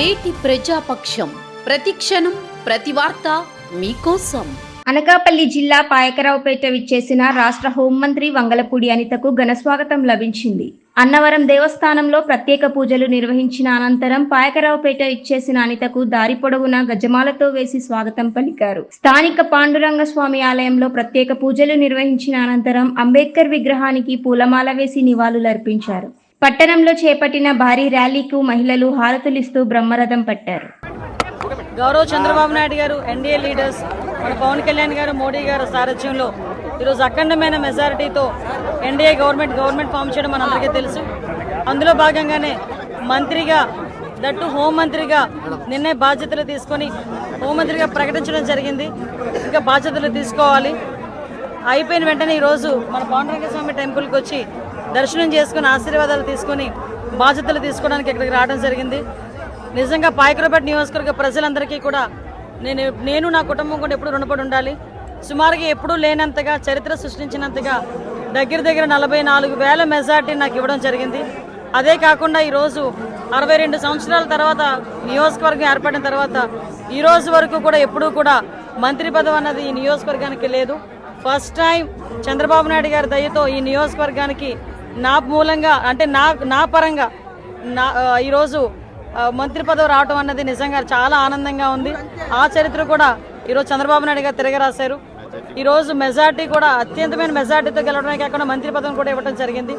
నేటి ప్రజాపక్షం. ప్రతిక్షణం ప్రతి వార్త మీకోసం. అనకాపల్లి జిల్లా పాయకరావుపేట విచ్చేసిన రాష్ట్ర హోంమంత్రి వంగలపూడి అనితకు ఘనస్వాగతం లభించింది. అన్నవరం దేవస్థానంలో ప్రత్యేక పూజలు నిర్వహించిన అనంతరం పాయకరావుపేట ఇచ్చేసిన అనితకు దారి పొడవునా గజమాలతో వేసి స్వాగతం పలికారు. స్థానిక పాండురంగ స్వామి ఆలయంలో ప్రత్యేక పూజలు నిర్వహించిన అనంతరం అంబేద్కర్ విగ్రహానికి పూలమాల వేసి నివాళులర్పించారు. పట్టణంలో చేపట్టిన భారీ ర్యాలీకు మహిళలు హారతులిస్తూ బ్రహ్మరథం పట్టారు. గౌరవ్ చంద్రబాబు నాయుడు గారు ఎన్డీఏ లీడర్స్ మన పవన్ కళ్యాణ్ గారు మోడీ గారు సారథ్యంలో ఈరోజు అఖండమైన మెజారిటీతో ఎన్డీఏ గవర్నమెంట్ గవర్నమెంట్ ఫామ్ చేయడం మనందరికీ తెలుసు. అందులో భాగంగానే మంత్రిగా దట్టు హోంమంత్రిగా నిన్నే బాధ్యతలు తీసుకొని హోంమంత్రిగా ప్రకటించడం జరిగింది. ఇంకా బాధ్యతలు తీసుకోవాలి. అయిపోయిన వెంటనే ఈరోజు మన పాండురంగ స్వామి టెంపుల్కి వచ్చి దర్శనం చేసుకుని ఆశీర్వాదాలు తీసుకొని బాధ్యతలు తీసుకోవడానికి ఇక్కడికి రావడం జరిగింది. నిజంగా పాయకరపేట నియోజకవర్గ ప్రజలందరికీ కూడా నేను నేను నా కుటుంబం కూడా ఎప్పుడు రుణపడి ఉండాలి. సుమారుగా ఎప్పుడూ లేనంతగా చరిత్ర సృష్టించినంతగా దగ్గర దగ్గర నలభై నాలుగు వేల మెజార్టీ నాకు ఇవ్వడం జరిగింది. అదే కాకుండా ఈరోజు అరవై రెండు సంవత్సరాల తర్వాత నియోజకవర్గం ఏర్పడిన తర్వాత ఈ రోజు వరకు కూడా ఎప్పుడూ కూడా మంత్రి పదవి అన్నది ఈ నియోజకవర్గానికి లేదు. ఫస్ట్ టైం చంద్రబాబు నాయుడు గారి దయతో ఈ నియోజకవర్గానికి నా మూలంగా అంటే నా నా పరంగా నా ఈరోజు మంత్రి పదవి రావటం అన్నది నిజంగా చాలా ఆనందంగా ఉంది. ఆ చరిత్ర కూడా ఈరోజు చంద్రబాబు నాయుడు గారు తిరగరాశారు. ఈరోజు మెజార్టీ కూడా అత్యంతమైన మెజార్టీతో గెలవడమే కాకుండా మంత్రి పదవిని కూడా ఇవ్వడం జరిగింది.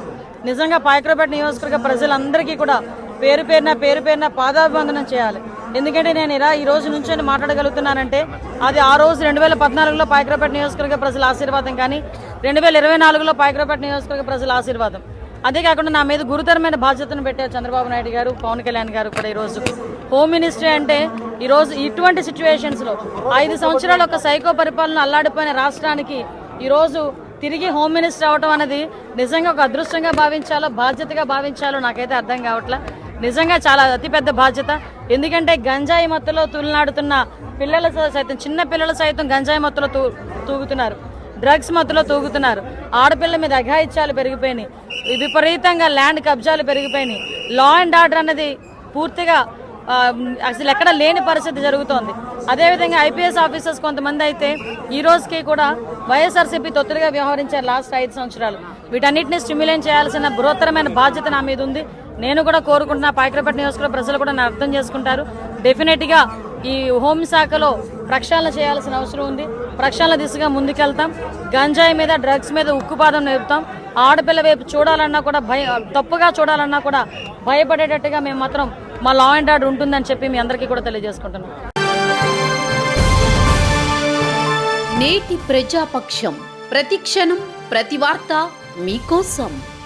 నిజంగా పాయకరపేట నియోజకవర్గ ప్రజలందరికీ కూడా పేరు పేరున పేరు పేరున పాదాభివందనం చేయాలి. ఎందుకంటే నేను ఇలా ఈ రోజు నుంచి మాట్లాడగలుగుతున్నానంటే అది ఆ రోజు రెండు వేల పద్నాలుగులో పాయకరపేట నియోజకవర్గ ప్రజల ఆశీర్వాదం కానీ రెండు వేల ఇరవై నాలుగులో పాయకరపేట నియోజకవర్గ ప్రజల ఆశీర్వాదం. అదే కాకుండా నా మీద గురుతరమైన బాధ్యతను పెట్టారు చంద్రబాబు నాయుడు గారు పవన్ కళ్యాణ్ గారు కూడా ఈరోజు హోమ్ మినిస్ట్రీ అంటే ఈరోజు ఇటువంటి సిచ్యువేషన్స్లో ఐదు సంవత్సరాలు ఒక సైకో పరిపాలన అల్లాడిపోయిన రాష్ట్రానికి ఈరోజు తిరిగి హోమ్ మినిస్టర్ అవడం అనేది నిజంగా ఒక అదృష్టంగా భావించాలో బాధ్యతగా భావించాలో నాకైతే అర్థం కావట్లే. నిజంగా చాలా అతిపెద్ద బాధ్యత. ఎందుకంటే గంజాయి మత్తులో తులనాడుతున్న పిల్లల సైతం చిన్న పిల్లలు సైతం గంజాయి మత్తులో తూ తూగుతున్నారు. డ్రగ్స్ మత్తులో తూగుతున్నారు. ఆడపిల్ల మీద అఘాయిత్యాలు పెరిగిపోయినాయి. విపరీతంగా ల్యాండ్ కబ్జాలు పెరిగిపోయినాయి. లా అండ్ ఆర్డర్ అనేది పూర్తిగా అసలు ఎక్కడ లేని పరిస్థితి జరుగుతోంది. అదేవిధంగా ఐపీఎస్ ఆఫీసర్స్ కొంతమంది అయితే ఈ రోజుకి కూడా వైఎస్ఆర్సీపీ తొత్తులుగా వ్యవహరించారు లాస్ట్ ఐదు సంవత్సరాలు. వీటన్నిటిని స్టిమ్యులేట్ చేయాల్సిన బృహత్తరమైన బాధ్యత నా మీద ఉంది. నేను కూడా కోరుకుంటున్నా పాయకరపేట నియోజకవర్గ ప్రజలు కూడా నన్ను అర్థం చేసుకుంటారు. డెఫినెట్గా ఈ హోంశాఖలో ప్రక్షాళన చేయాల్సిన అవసరం ఉంది. ప్రక్షాళన దిశగా ముందుకెళ్తాం. గంజాయి మీద డ్రగ్స్ మీద ఉక్కుపాదం నేర్పుతాం ఆడపిల్ల వైపు చూడాలన్నా కూడా భయ తప్పుగా చూడాలన్నా కూడా భయపడేటట్టుగా మేము మాత్రం మా లా అండ్ ఆర్డర్ ఉంటుందని చెప్పి మీ అందరికీ కూడా తెలియజేసుకుంటున్నాం. నేటి ప్రజాపక్షం. ప్రతిక్షణం ప్రతి వార్త మీకోసం